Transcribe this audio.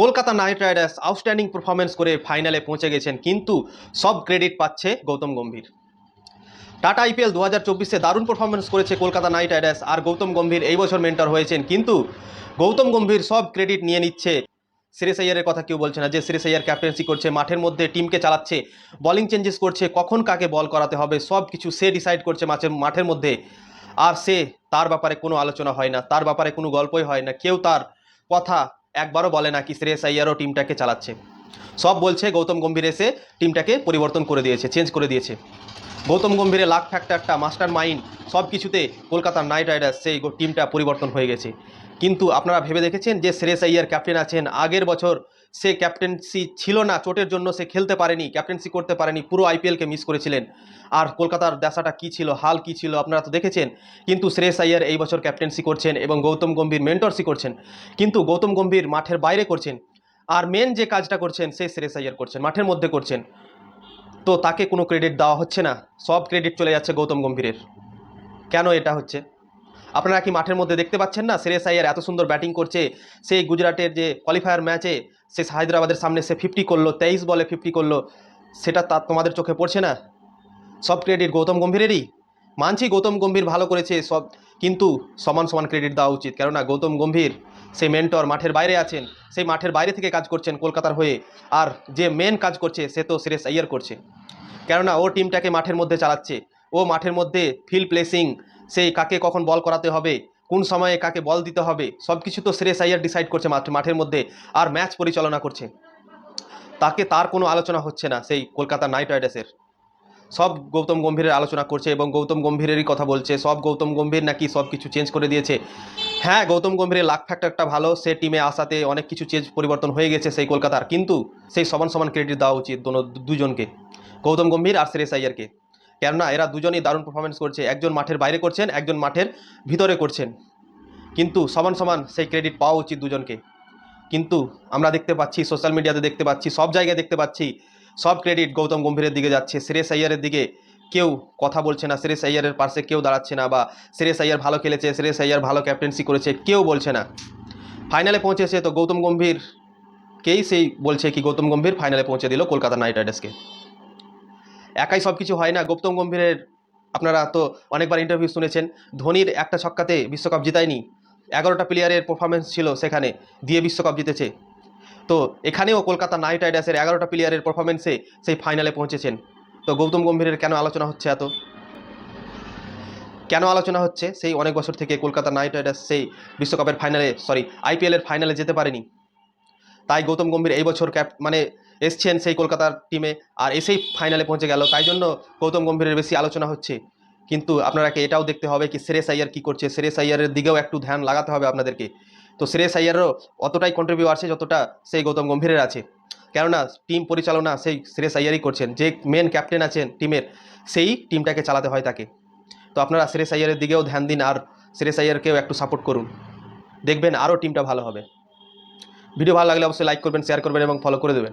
Kolkata knight riders outstanding performance করে ফাইনালে পৌঁছে গেছেন, কিন্তু সব ক্রেডিট পাচ্ছে গৌতম গম্ভীর। টাটা আইপিএল দু হাজার চব্বিশে দারুণ পারফরমেন্স করেছে কলকাতা নাইট রাইডার্স, আর গৌতম গম্ভীর এই বছর মেন্টর হয়েছেন, কিন্তু গৌতম গম্ভীর সব ক্রেডিট নিয়ে নিচ্ছে। শ্রেয়স আইয়ারের কথা কেউ বলছে না যে শ্রেয়স আইয়ার ক্যাপ্টেন্সি করছে, মাঠের মধ্যে টিমকে চালাচ্ছে বলিং চেঞ্জেস করছে, কখন কাকে বল করাতে হবে, সব কিছু সে ডিসাইড করছে মাঠের মাঠের মধ্যে। আর সে, তার ব্যাপারে কোনো আলোচনা হয় না, তার ব্যাপারে কোনো গল্পই হয় না, কেউ তার কথা একবারও বলে না কি শ্রেয়স আইয়ারও টিমটাকে চালাচ্ছে। সব বলছে গৌতম গম্ভীর এসে টিমটাকে পরিবর্তন করে দিয়েছে চেঞ্জ করে দিয়েছে। গৌতম গম্ভীরের লাখ ফ্যাক্টরটা মাস্টার মাইন্ড সব কিছুতে কলকাতার নাইট রাইডার্স সেই টিমটা পরিবর্তন হয়ে গেছে। কিন্তু আপনারা ভেবে দেখেছেন যে শ্রেয়স আইয়ার ক্যাপ্টেন আছেন আগের বছর সে ক্যাপ্টেন্সি ছিল না, চোটের জন্য সে খেলতে পারেনি, ক্যাপ্টেন্সি করতে পারেনি, পুরো আইপিএলকে মিস করেছিলেন। আর কলকাতার দেশাটা কী ছিল, হাল কী ছিল, আপনারা তো দেখেছেন। কিন্তু শ্রেয়স আইয়ার এই বছর ক্যাপ্টেন্সি করছেন এবং গৌতম গম্ভীর মেন্টরসি করছেন। কিন্তু গৌতম গম্ভীর মাঠের বাইরে করছেন। আর মেন যে কাজটা করছেন সেই শ্রেয়স আইয়ার করছেন, মাঠের মধ্যে করছেন। তো তাকে কোনো ক্রেডিট দেওয়া হচ্ছে না, সব ক্রেডিট চলে যাচ্ছে গৌতম গম্ভীরের। কেন এটা হচ্ছে? আপনারা কি মাঠের মধ্যে দেখতে পাচ্ছেন না, শ্রেয়স আইয়ার এত সুন্দর ব্যাটিং করছে, সেই গুজরাটের যে কোয়ালিফায়ার ম্যাচে সে হায়দ্রাবাদের সামনে সে ফিফটি করল, তেইশ বলে ফিফটি করল, সেটা তা তোমাদের চোখে পড়ছে না? সব ক্রেডিট গৌতম গম্ভীরেরই? মানছি গৌতম গম্ভীর ভালো করেছে, সব, কিন্তু সমান সমান ক্রেডিট দেওয়া উচিত। কেননা গৌতম গম্ভীর, সেই মেন্টর মাঠের বাইরে আছেন, সেই মাঠের বাইরে থেকে কাজ করছেন কলকাতার হয়ে, আর যে মেন কাজ করছে, সে তো শ্রেয়স আইয়ার করছে। কেননা ও টিমটাকে মাঠের মধ্যে চালাচ্ছে, ও মাঠের মধ্যে ফিল্ড প্লেসিং সেই কাকে কখন বল করাতে হবে কোন সময়ে কাকে বল দিতে হবে সব কিছু তো শ্রেয়স আইয়ার ডিসাইড করছে মাঠ, মাঠের মধ্যে আর ম্যাচ পরিচালনা করছে। তাকে তার কোনো আলোচনা হচ্ছে না সেই কলকাতা নাইট রাইডার্সের। সব গৌতম গম্ভীরের আলোচনা করছে এবং গৌতম গম্ভীরেরই কথা বলছে, সব গৌতম গম্ভীর নাকি সব কিছু চেঞ্জ করে দিয়েছে। হ্যাঁ গৌতম গম্ভীরের লাখ ফ্যাক্টরটা ভালো, সে টিমে আসাতে অনেক কিছু চেঞ্জ পরিবর্তন হয়ে গেছে সেই কলকাতার, কিন্তু সেই সমান সমান ক্রেডিট দেওয়া উচিত দুজনকে, গৌতম গম্ভীর আর শ্রেয়স আইয়ারকে কেননা এরা দুজনই দারুণ পারফরমেন্স করছে। একজন মাঠের বাইরে করছেন, একজন মাঠের ভিতরে করছেন। কিন্তু সমান সমান সেই ক্রেডিট পাওয়া উচিত দুজনকে। কিন্তু আমরা দেখতে পাচ্ছি সোশ্যাল মিডিয়াতে দেখতে পাচ্ছি, সব জায়গায় দেখতে পাচ্ছি, সব ক্রেডিট গৌতম গম্ভীরের দিকে যাচ্ছে। শ্রেয়স আইয়ারের দিকে কেউ কথা বলছে না, শ্রেয়স আইয়ারের পাশে কেউ দাঁড়াচ্ছে না বা শ্রেয়স আইয়ার ভালো খেলেছে, শ্রেয়স আইয়ার ভালো ক্যাপ্টেন্সি করেছে, কেউ বলছে না। ফাইনালে পৌঁছেছে তো গৌতম গম্ভীর কেই সেই বলছে কি, গৌতম গম্ভীর ফাইনালে পৌঁছে দিল কলকাতা নাইট রাইডার্সকে। একাই সব কিছু হয় না। গৌতম গম্ভীরের আপনারা তো অনেকবার ইন্টারভিউ শুনেছেন। ধোনির একটা ছক্কাতে বিশ্বকাপ জিতায়নি। এগারোটা প্লেয়ারের পারফরমেন্স ছিল সেখানে, দিয়ে বিশ্বকাপ জিতেছে। তো এখানেও কলকাতা নাইট রাইডার্সের এগারোটা প্লেয়ারের পারফরমেন্সে সেই ফাইনালে পৌঁছেছেন। তো গৌতম গম্ভীরের কেন আলোচনা হচ্ছে এত? কেন আলোচনা হচ্ছে? সেই অনেক বছর থেকে কলকাতা নাইট রাইডার্স সেই বিশ্বকাপের ফাইনালে সরি আইপিএলের ফাইনালে যেতে পারেনি। তাই গৌতম গম্ভীর এই বছর ক্যাপ মানে এসছেন সেই কলকাতার টিমে আর এসেই ফাইনালে পৌঁছে গেল। তাই জন্য গৌতম গম্ভীরের বেশি আলোচনা হচ্ছে। কিন্তু আপনারাকে এটাও দেখতে হবে কি শ্রেয়স আইয়ার কী করছে। শ্রেয়স আইয়ারের দিকেও একটু ধ্যান লাগাতে হবে আপনাদেরকে। তো শ্রেয়স আইয়ারও অতটাই কন্ট্রিবিউ আছে যতটা সেই গৌতম গম্ভীরের আছে। কেননা টিম পরিচালনা সেই শ্রেয়স আইয়ারই করছেন। যে মেন ক্যাপ্টেন আছেন টিমের সেই টিমটাকে চালাতে হয় তাকে। তো আপনারা শ্রেয়স আইয়ারের দিকেও ধ্যান দিন আর শ্রেয়স আইয়ারকেও একটু সাপোর্ট করুন। দেখবেন আরও টিমটা ভালো হবে। ভিডিও ভালো লাগলে অবশ্যই লাইক করবেন শেয়ার করবেন এবং ফলো করে দেবেন।